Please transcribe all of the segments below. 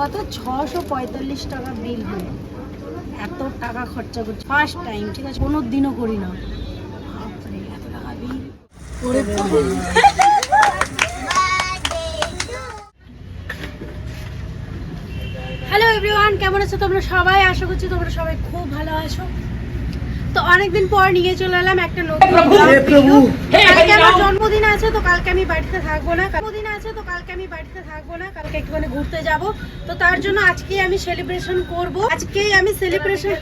কত? ছশো পঁয়তাল্লিশ টাকা বিল হয় এত টাকা খরচা করছি। ফার্স্ট টাইম ঠিক আছে? কোনো দিনও করি না। বাপরে, এত টাকা হ্যালো এভরিওয়ান কেমন আছো তোমরা সবাই? আশা করছি তোমরা সবাই খুব ভালো আছো। তো অনেকদিন পর নিয়ে চলে এলাম একটা নতুন কালকে আমার জন্মদিন আছে তো কালকে আমি বাড়িতে থাকব না। জন্মদিন আছে তো কালকে আমি বাড়িতে থাকব না। কালকে একটুখানি ঘুরতে যাব। তো তার জন্য আজকে আমি সেলিব্রেশন করব। আজকেই আমি সেলিব্রেশন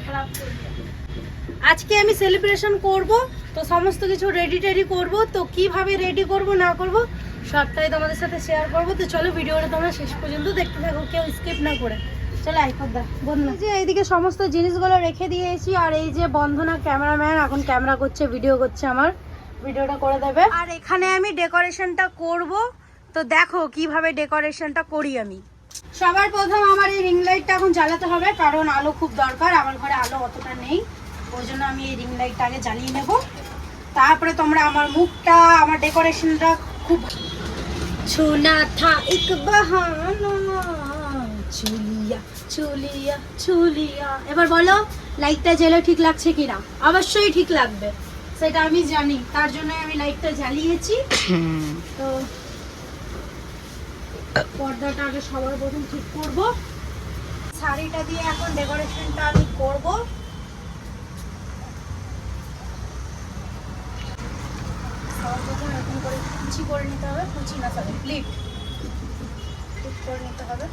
আজকে আমি সেলিব্রেশন করব। তো সমস্ত কিছু রেডি টেডি করব। তো কীভাবে রেডি করব না করব সবটাই তোমাদের সাথে শেয়ার করব। তো চলো ভিডিওটা তোমরা শেষ পর্যন্ত দেখতে থাকো কেউ স্কিপ না করে। চলো আইপদা বন্ধনা যে এইদিকে সমস্ত জিনিসগুলো রেখে দিয়েছি, আর এই যে বন্ধনা ক্যামেরাম্যান, এখন ক্যামেরা করছে, ভিডিও করছে আমার। ভিডিওটা করে দেবে। আর এখানে আমি ডেকোরেশনটা করব। তো দেখো কীভাবে ডেকোরেশনটা করি আমি। সবার প্রথম আমার এই রিং লাইটটা এখন জ্বালাতে হবে, কারণ আলো খুব দরকার, আমার ঘরে আলো অতটা নেই। ওই জন্য আমি এই রিং লাইটটা আগে জ্বালিয়ে নেব। তারপরে তোমরা আমার মুখটা, আমার ডেকোরেশনটা খুব ছোনা থা এক বাহানা চুলিয়া চুলিয়া। এবার বলো লাইটটা জ্বেলে ঠিক লাগছে কিনা? অবশ্যই ঠিক লাগবে। সেটা আমি জানি, তার জন্য আমি লাইটটা জ্বালিয়েছি। তো পর্দাটা আগে সবার প্রথম ঠিক করব। শাড়িটা দিয়ে এখন ডেকোরেশনটা আমি করব। সবার প্রথম এরকম করে কুচি করে নিতে হবে। কুচি না সরি প্লিট করে নিতে হবে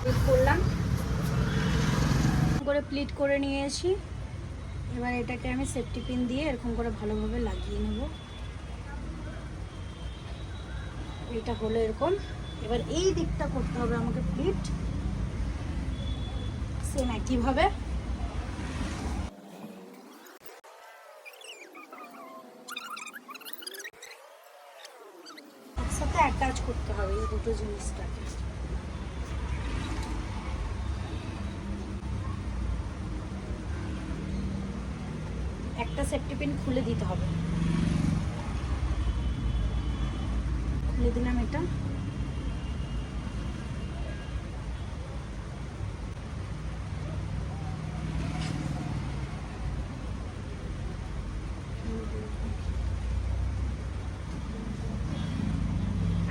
প্লিট করলাম করে প্লিট করে নিয়েছি। এবার এটাকে আমি সেফটি পিন দিয়ে এরকম করে ভালোভাবে লাগিয়ে নেব। এটা হলো এরকম। এবার এই দিকটা করতে হবে আমাকে প্লিট সেম একইভাবে। একসাথে অ্যাটাচ করতে হবে এই দুটো জিনিসটাকে। একটা সেফটি পিন খুলে দিতে হবে। খুলে দিলাম এটা।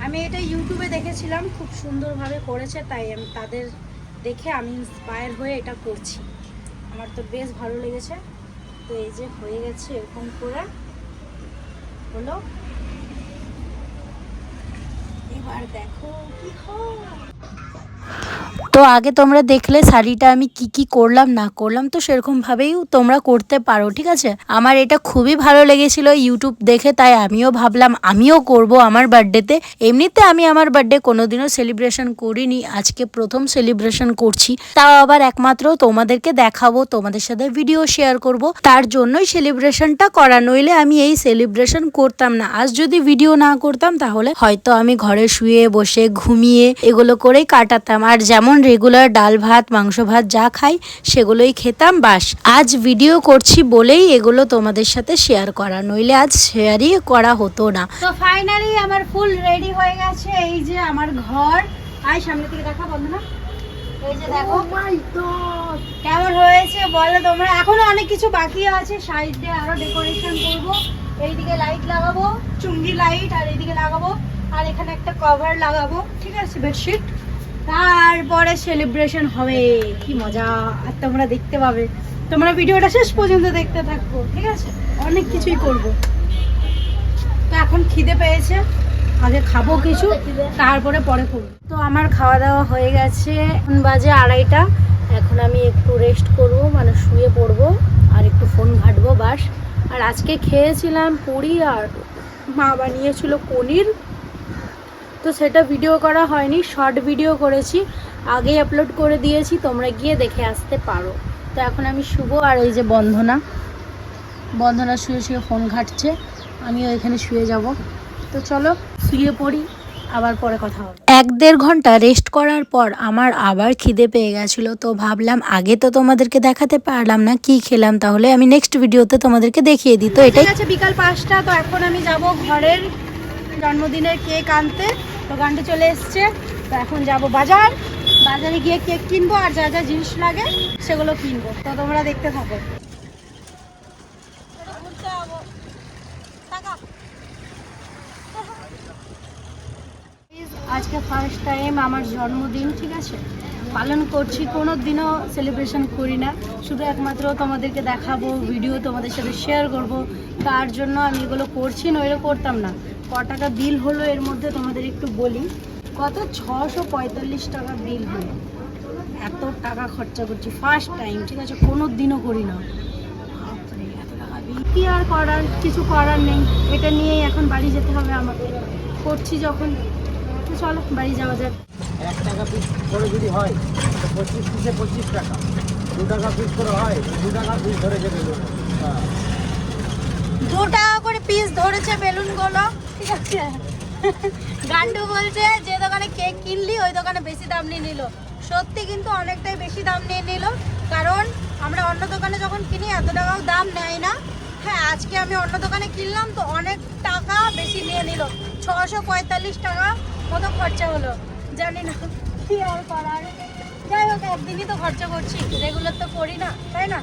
আমি এটা ইউটিউবে দেখেছিলাম, খুব সুন্দরভাবে করেছে, তাই আমি তাদের দেখে আমি ইন্সপায়ার হয়ে এটা করছি। আমার তো বেশ ভালো লেগেছে। তো এই যে হয়ে গেছে এরকম করে হলো এবার দেখো কি হয় তো আগে তোমরা দেখলে শাড়িটা আমি কি কি করলাম, না করলাম, তো সেরকম ভাবেই তোমরা করতে পারো, ঠিক আছে? আমার এটা খুবই ভালো লেগেছিল ইউটিউব দেখে, তাই আমিও ভাবলাম আমিও করব আমার বার্থডেতে। এমনিতে আমি আমার বার্থডে কোনোদিনও সেলিব্রেশন করিনি, আজকে প্রথম সেলিব্রেশন করছি। তাও আবার একমাত্র তোমাদেরকে দেখাবো, তোমাদের সাথে ভিডিও শেয়ার করব। তার জন্যই সেলিব্রেশনটা করা, নইলে আমি এই সেলিব্রেশন করতাম না। আজ যদি ভিডিও না করতাম, তাহলে হয়তো আমি ঘরে শুয়ে বসে, ঘুমিয়ে এগুলো করেই কাটাতাম। আর যেমন রেগুলার ডাল ভাত মাংস ভাত যা খাই সেগুলোই খেতাম। বাস আজ ভিডিও করছি বলেই এগুলো তোমাদের সাথে শেয়ার করা। নইলে আজ শেয়ারই করা হতো না। তো ফাইনালি আমার ফুল রেডি হয়ে গেছে। এই যে আমার ঘর। আয় সামনে থেকে দেখা বন্ধ না এই যে দেখো। কেমন হয়েছে বলো তোমরা? এখনও অনেক কিছু বাকি আছে। সাইডে আরও ডেকোরেশন করব। এইদিকে লাইট লাগাবো। চুঙ্গি লাইট আর এইদিকে লাগাবো। আর এখানে একটা কভার লাগাবো। ঠিক আছে বেডশিট তারপরে সেলিব্রেশন হবে। কি মজা। আর তোমরা দেখতে পাবে। তোমরা ভিডিওটা শেষ পর্যন্ত দেখতে থাকব ঠিক আছে? অনেক কিছুই করব। তো এখন খিদে পেয়েছে। আগে খাব কিছু, তারপরে পরে করব। তো আমার খাওয়া দাওয়া হয়ে গেছে। এখন বাজে আড়াইটা। এখন আমি একটু রেস্ট করব মানে শুয়ে পড়ব, আর একটু ফোন ঘাটবো বাস আর আজকে খেয়েছিলাম পুরি আর মা বানিয়েছিল পনির। তো সেটা ভিডিও করা হয়নি শর্ট ভিডিও করেছি আগেই আপলোড করে দিয়েছি তোমরা গিয়ে দেখে আসতে পারো। তো এখন আমি শুভ আর এই যে বন্ধনা বন্ধনা শুয়ে শুয়ে ফোন ঘাটছে আমিও এখানে শুয়ে যাব। তো চলো শুয়ে পড়ি আবার পরে কথা হবে। এক দেড় ঘণ্টা রেস্ট করার পর আমার আবার খিদে পেয়ে গেছিল তো ভাবলাম আগে তো তোমাদেরকে দেখাতে পারলাম না কি খেলাম তাহলে আমি নেক্সট ভিডিওতে তোমাদেরকে দেখিয়ে দিই। তো এটাই আছে বিকাল পাঁচটা তো এখন আমি যাব ঘরের জন্মদিনের কেক আনতে। তো গানটি চলে এসছে। তো এখন যাব বাজার। বাজারে গিয়ে কেক কিনবো আর যা যা জিনিস লাগে সেগুলো কিনবো। তো তোমরা দেখতে থাকো। আজকে ফার্স্ট টাইম আমার জন্মদিন, ঠিক আছে? পালন করছি কোনো দিনও সেলিব্রেশন করি না। শুধু একমাত্র তোমাদেরকে দেখাবো ভিডিও তোমাদের সাথে শেয়ার করব। তার জন্য আমি এগুলো করছি, নইলে করতাম না। ক টাকা বিল হলো এর মধ্যে তোমাদের একটু বলি। কত? ছশো পঁয়তাল্লিশ টাকা বিল হলো। এত টাকা খরচা করছি ফার্স্ট টাইম ঠিক আছে? কোনো দিনও করি না। এত টাকা bill। কি আর করার? কিছু করার নেই। এটা নিয়েই এখন বাড়ি যেতে হবে আমাকে। করছি যখন। চলো বাড়ি যাওয়া যাক। এক টাকা পিস করে যদি হয় পঁচিশ পিসে পঁচিশ টাকা। দু টাকা পিস করে হয় দু টাকা পিস ধরে যাবে হ্যাঁ দু টাকা করে পিস ধরেছে বেলুনগুলো। ঠিক আছে। গান্ডু বলছে, যে দোকানে কেক কিনলি, ওই দোকানে বেশি দাম নিয়ে নিল। সত্যি কিন্তু অনেকটাই বেশি দাম নিয়ে নিল, কারণ আমরা অন্য দোকানে যখন কিনি, এত টাকাও দাম নেয় না। হ্যাঁ আজকে আমি অন্য দোকানে কিনলাম তো অনেক টাকা বেশি নিয়ে নিল। ছশো পঁয়তাল্লিশ টাকা মতো খরচা হলো। জানি না কি আর করার। যাই হোক, একদিনই তো খরচা করছি, রেগুলার তো করি না, তাই না?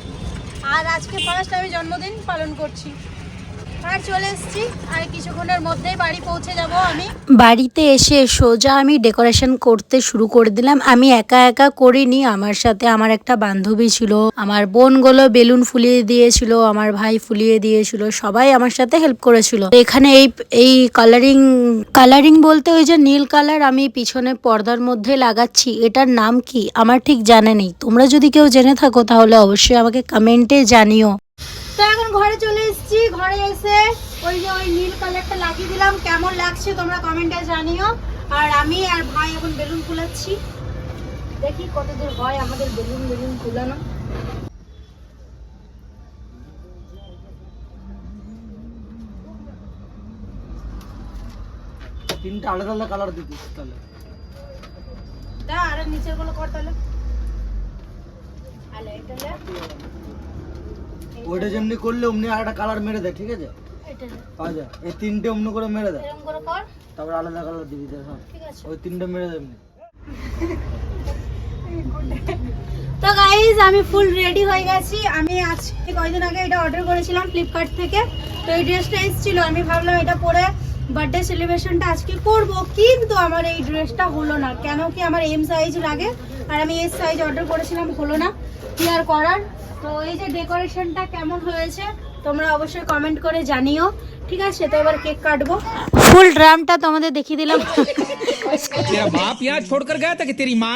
আর আজকে ফার্স্ট আমি জন্মদিন পালন করছি। আমি। বাড়িতে এসে সোজা আমি ডেকোরেশন করতে শুরু করে দিলাম। আমি একা একা করিনি, আমার সাথে আমার একটা বান্ধবী ছিল, আমার বোনগুলো বেলুন ফুলিয়ে দিয়েছিল, আমার ভাই ফুলিয়ে দিয়েছিল, সবাই আমার সাথে হেল্প করেছিল। এখানে এই এই কালারিং কালারিং বলতে ওই যে নীল কালার আমি পিছনে পর্দার মধ্যে লাগাচ্ছি, এটার নাম কি? আমার ঠিক জানা নেই। তোমরা যদি কেউ জেনে থাকো তাহলে অবশ্যই আমাকে কমেন্টে জানিও। তো এখন ঘরে চলে এসেছি। ঘরে এসে ওই যে ওই নীল কালারটা লাগিয়ে দিলাম। কেমন লাগছে তোমরা কমেন্টে জানিও। আর আমি আর ভাই এখন বেলুন ফুলাচ্ছি দেখি কত দূর হয় আমাদের বেলুন বেলুন ফুলানো তিনটা আলাদা আলাদা কালার দিতিস তাহলে। দা আর নিচেরগুলো কর তাহলে। আলে এটা ওইটা যেমনি করলে অমনি আর একটা কালার মেরে দেয় ঠিক আছে? যায়। এই তিনটে অমনি করে মেরে দেয়। তারপর আলাদা কালার দিবি হ্যাঁ ওই তিনটে মেরে দেয় এমনি তো গাইজ আমি ফুল রেডি হয়ে গেছি। আমি আজকে কয়েকদিন আগে এটা অর্ডার করেছিলাম ফ্লিপকার্ট থেকে। তো এই ড্রেসটা এসেছিল আমি ভাবলাম এটা পরে বার্থডে সেলিব্রেশনটা আজকে করব। কিন্তু আমার এই ড্রেসটা হলো না। কেন কি আমার এম সাইজ লাগে? আর আমি এস সাইজ অর্ডার করেছিলাম হলো না। কি আর করার? তো এই যে ডেকোরেশনটা কেমন হয়েছে তোমরা অবশ্যই কমেন্ট করে জানিও। ঠিক আছে তো এবার কেক কাটবো। ফুল ড্রামটা তোমাদের দেখিয়ে দিলাম। বাপ ইয়া ছোড়কর গয়া তা কি তেরি মা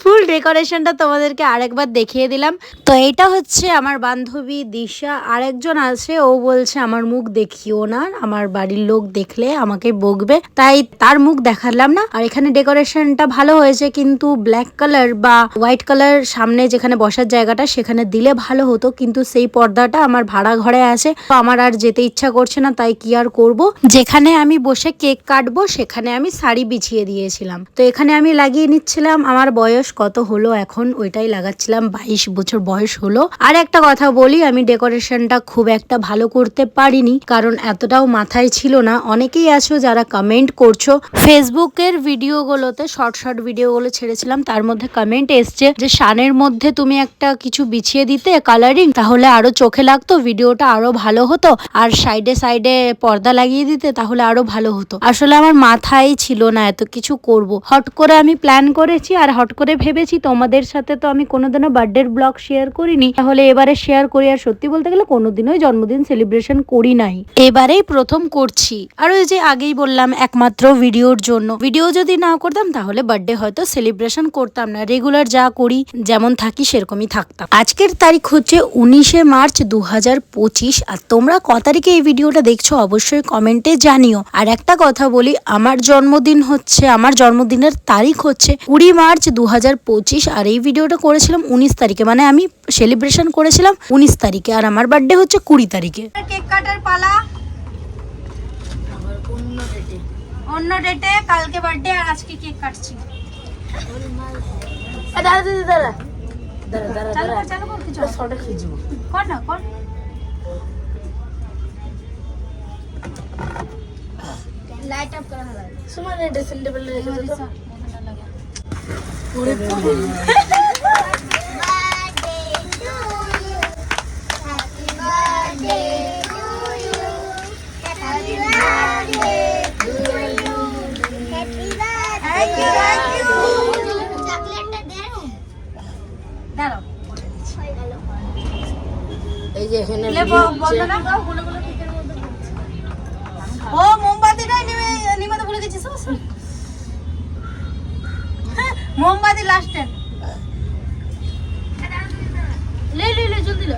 ফুল ডেকোরেশনটা তোমাদেরকে আরেকবার দেখিয়ে দিলাম। তো এটা হচ্ছে আমার বান্ধবী দিশা। আরেকজন আছে, ও বলছে, আমার মুখ দেখিও না, আমার বাড়ির লোক দেখলে আমাকে বকবে। তাই তার মুখ দেখালাম না। আর এখানে ডেকোরেশনটা ভালো হয়েছে, কিন্তু ব্ল্যাক কালার বা হোয়াইট কালার সামনে যেখানে বসার জায়গাটা, সেখানে দিলে ভালো হতো। কিন্তু সেই পর্দাটা আমার ভাড়া ঘরে আছে। তো আমার আর যেতে ইচ্ছা করছে না, তাই কি আর করব? যেখানে আমি বসে কেক কাটবো, সেখানে আমি শাড়ি বিছিয়ে দিয়েছিলাম। তো এখানে আমি লাগিয়ে নিচ্ছিলাম আমার বয়স কত হলো এখন? ওইটাই লাগাচ্ছিলাম, বাইশ বছর বয়স হলো। আর একটা কথা বলি, আমি ডেকোরেশনটা খুব একটা ভালো করতে পারিনি, কারণ এতটাও মাথায় ছিল না। অনেকেই আছো যারা কমেন্ট করছ, ফেসবুকের ভিডিওগুলোতে শর্ট শর্ট ভিডিওগুলো ছেড়েছিলাম, তার মধ্যে কমেন্ট এসছে যে, শানের মধ্যে তুমি একটা কিছু বিছিয়ে দিতে কালারিং তাহলে আরও চোখে লাগতো, ভিডিওটা আরও ভালো হতো। আর সাইডে সাইডে পর্দা লাগিয়ে দিতে, তাহলে আরও ভালো হতো। আসলে আমার মাথায় ছিল না এত কিছু করব। হট করে আমি প্ল্যান করেছি, আর হট করে ভেবেছি তোমাদের সাথে তো আমি কোনোদিনও বার্থডের ব্লগ শেয়ার করিনি। তাহলে এবারে শেয়ার করি আর সত্যি বলতে গেলে কোনোদিনই জন্মদিন সেলিব্রেশন করি নাই। এবারেই প্রথম করছি। আর ওই যে আগেই বললাম, একমাত্র ভিডিওর জন্য। ভিডিও যদি না করতাম, তাহলে বার্থডে হয়তো সেলিব্রেশন করতাম না। রেগুলার যা করি, যেমন থাকি, সেরকমই থাকতাম। আজকের তারিখ হচ্ছে উনিশে মার্চ দু হাজার পঁচিশ। আর তোমরা ক তারিখে এই ভিডিওটা দেখছ, অবশ্যই কমেন্টে জানিও। আর একটা কথা বলি, আমার জন্মদিন হচ্ছে, আমার জন্মদিনের তারিখ হচ্ছে কুড়ি মার্চ দু হাজার পঁচিশ আর এই ভিডিওটা করেছিলাম উনিশ তারিখে মানে আমি সেলিব্রেশন করেছিলাম উনিশ তারিখে আর আমার বার্থডে হচ্ছে কুড়ি তারিখে কেক কাটার পালা অন্য ডেটে কালকে বার্থডে আর আজকে কেক কাটছি দাঁড়া দিদি দাঁড়া কর না কর লাইট আপ করা হবে সুমন ড্রেসিং টেবিলে রেখে দে তো থ্যাংক ইউ থ্যাংক ইউ দাঁড়াও এই যে এখানে লে ব- বলো না ও मोमबाती लास्ट टाइम ले ले ले जल्दी ले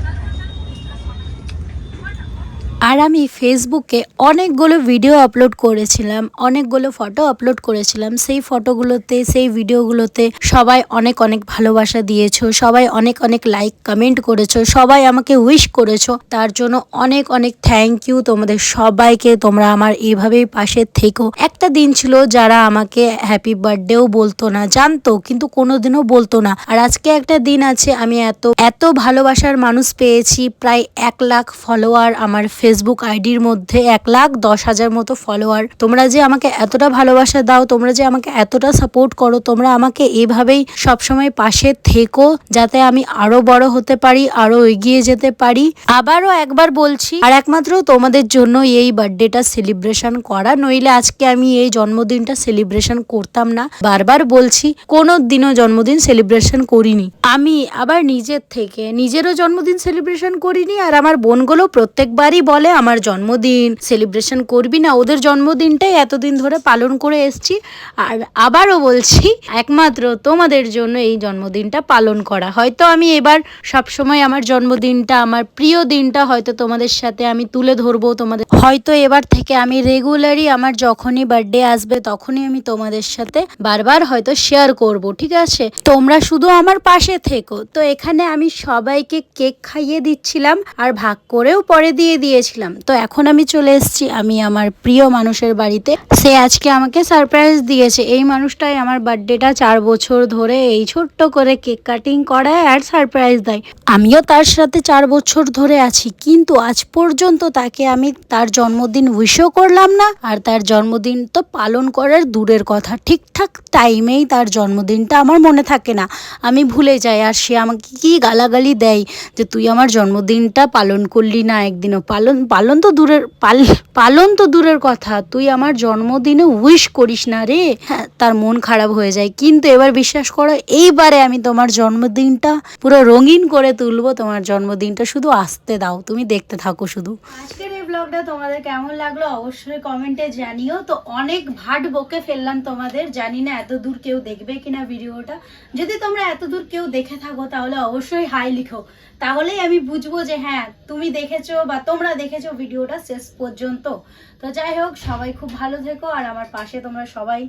আর আমি ফেসবুকে অনেকগুলো ভিডিও আপলোড করেছিলাম, অনেকগুলো ফটো আপলোড করেছিলাম। সেই ফটোগুলোতে সেই ভিডিওগুলোতে সবাই অনেক অনেক ভালোবাসা দিয়েছ, সবাই অনেক অনেক লাইক কমেন্ট করেছ, সবাই আমাকে উইশ করেছ। তার জন্য অনেক অনেক থ্যাংক ইউ তোমাদের সবাইকে, তোমরা আমার এইভাবেই পাশে থেকো। একটা দিন ছিল যারা আমাকে হ্যাপি বার্থডেও বলতো না, জানতো, কিন্তু কোনোদিনও বলতো না। আর আজকে একটা দিন আছে, আমি এত এত ভালোবাসার মানুষ পেয়েছি, প্রায় এক লাখ ফলোয়ার আমার ফেসবুক আইডির মধ্যে এক লাখ দশ হাজার মতো ফলোয়ার তোমরা যে আমাকে এতটা ভালোবাসা দাও, তোমরা যে আমাকে এতটা সাপোর্ট করো, তোমরা আমাকে এভাবেই সবসময় পাশে থেকো যাতে আমি আরও বড় হতে পারি, আরও এগিয়ে যেতে পারি। আবারও একবার বলছি, আর একমাত্র তোমাদের জন্য এই বার্থডেটা সেলিব্রেশন করা, নইলে আজকে আমি এই জন্মদিনটা সেলিব্রেশন করতাম না। বারবার বলছি কোনো দিনও জন্মদিন সেলিব্রেশন করিনি। আমি আবার নিজের থেকে নিজেরও জন্মদিন সেলিব্রেশন করিনি, আর আমার বোনগুলো প্রত্যেকবারই বলে আমার জন্মদিন সেলিব্রেশন করবি না, ওদের জন্মদিনটাই এতদিন ধরে পালন করে এসছি। আর আবারও বলছি, একমাত্র তোমাদের জন্য এই জন্মদিনটা পালন করা। হয়তো আমি এবার সবসময় আমার জন্মদিনটা, আমার প্রিয় দিনটা হয়তো তোমাদের সাথে আমি তুলে ধরবো। তোমাদের হয়তো এবার থেকে আমি রেগুলারই আমার যখনই বার্থডে আসবে, তখনই আমি তোমাদের সাথে বারবার হয়তো শেয়ার করব, ঠিক আছে? তোমরা শুধু আমার পাশে থেকো। তো এখানে আমি সবাইকে কেক খাইয়ে দিচ্ছিলাম, আর ভাগ করেও পরে দিয়ে দিয়েছিলাম তো এখন আমি চলে এসেছি, আমি আমার প্রিয় মানুষের বাড়িতে। সে আজকে আমাকে সারপ্রাইজ দিয়েছে। এই মানুষটাই আমার বার্থডেটা চার বছর ধরে এই ছোট্ট করে কেক কাটিং করায় আর সারপ্রাইজ দেয়। আমিও তার সাথে চার বছর ধরে আছি, কিন্তু আজ পর্যন্ত তাকে আমি তার জন্মদিন উইশও করলাম না। আর তার জন্মদিন তো পালন করার দূরের কথা। ঠিকঠাক টাইমেই তার জন্মদিনটা আমার মনে থাকে না। আমি ভুলে যাই আর সে আমাকে কি গালাগালি দেয় যে, তুই আমার জন্মদিনটা পালন করলি না একদিনও। পালন পালন পালন তো দূরের, পাল, পালন তো দূরের কথা। তুই আমার জন্মদিনে উইশ করিস না রে। হ্যাঁ তার মন খারাপ হয়ে যায়। কিন্তু এবার বিশ্বাস করো, এইবারে আমি তোমার জন্মদিনটা পুরো রঙিন করে তুলবো। তোমার জন্মদিনটা শুধু আসতে দাও। তুমি দেখতে থাকো শুধু। আজকের এই ব্লগটা তোমাদের কেমন লাগল অবশ্যই কমেন্টে জানিও। তো অনেক ভাট বকে ফেললাম তোমাদের। জানি না এত দূর কেউ দেখবে কিনা ভিডিওটা। যদি তোমরা এত দূর কেউ দেখে থাকো, তাহলে অবশ্যই হাই লিখো। তাহলেই আমি বুঝব যে হ্যাঁ তুমি দেখেছ বা তোমরা দেখেছ ভিডিওটা শেষ পর্যন্ত। তো যাই হোক, সবাই খুব ভালো থেকো আর আমার পাশে তোমরা সবাই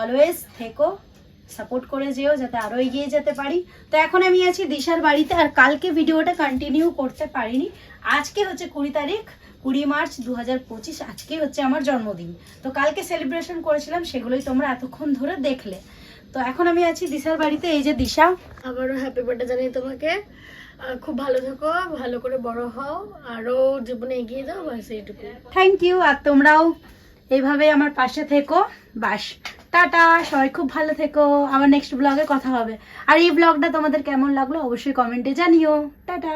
অলওয়েজ থেকো। সাপোর্ট করে যেও যাতে আরও এগিয়ে যেতে পারি। তো এখন আমি আছি দিশার বাড়িতে আর কালকে ভিডিওটা কন্টিনিউ করতে পারিনি। আজকে হচ্ছে কুড়ি তারিখ, কুড়ি মার্চ দু আজকে হচ্ছে আমার জন্মদিন। তো কালকে সেলিব্রেশন করেছিলাম, সেগুলোই তোমরা এতক্ষণ ধরে দেখলে। তো এখন আমি আছি দিশার বাড়িতে, এই যে দিশা। আবারও হ্যাপি বার্থডে জানাই তোমাকে। খুব ভালো থেকো, ভালো করে বড় হও, আরও জীবনে এগিয়ে যাও, বাস এইটুকু। থ্যাংক ইউ আর তোমরাও এইভাবে আমার পাশে থেকো, বাস টাটা, সবাই খুব ভালো থেকো আমার নেক্সট ব্লগে কথা হবে। আর এই ব্লগটা তোমাদের কেমন লাগল অবশ্যই কমেন্টে জানিও। টাটা।